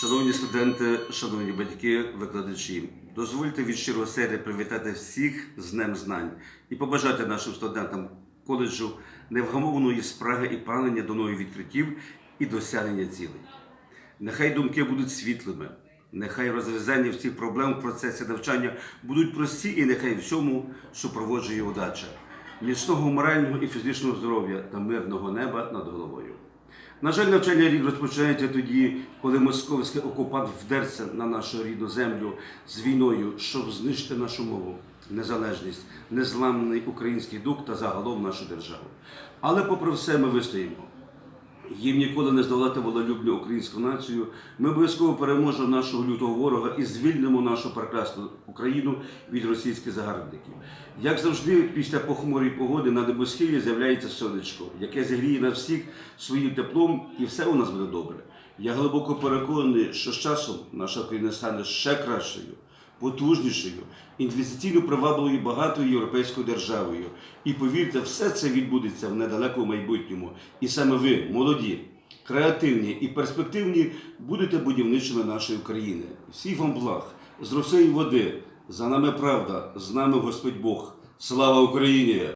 Шановні студенти, шановні батьки, викладачі, дозвольте від щирого серця привітати всіх з Днем знань і побажати нашим студентам коледжу невгамовної спраги і прагнення до нових відкриттів і досягнення цілей. Нехай думки будуть світлими, нехай розв'язання всіх проблем в процесі навчання будуть прості, і нехай всьому супроводжує удача, міцного морального і фізичного здоров'я та мирного неба над головою. На жаль, навчальний рік розпочинається тоді, коли московський окупант вдерся на нашу рідну землю з війною, щоб знищити нашу мову, незалежність, незламний український дух та загалом нашу державу. Але попри все ми вистоїмо. Їм ніколи не здолати волелюбну українську націю. Ми обов'язково переможемо нашого лютого ворога і звільнимо нашу прекрасну Україну від російських загарбників. Як завжди, після похмурої погоди на небосхилі з'являється сонечко, яке зігріє на всіх своїм теплом, і все у нас буде добре. Я глибоко переконаний, що з часом наша країна стане ще кращою потужнішою, інвестиційно привабливою багатою європейською державою. І повірте, все це відбудеться в недалекому майбутньому. І саме ви, молоді, креативні і перспективні, будете будівничими нашої країни. Всіх вам благ, з роси і води. За нами правда, з нами Господь Бог. Слава Україні!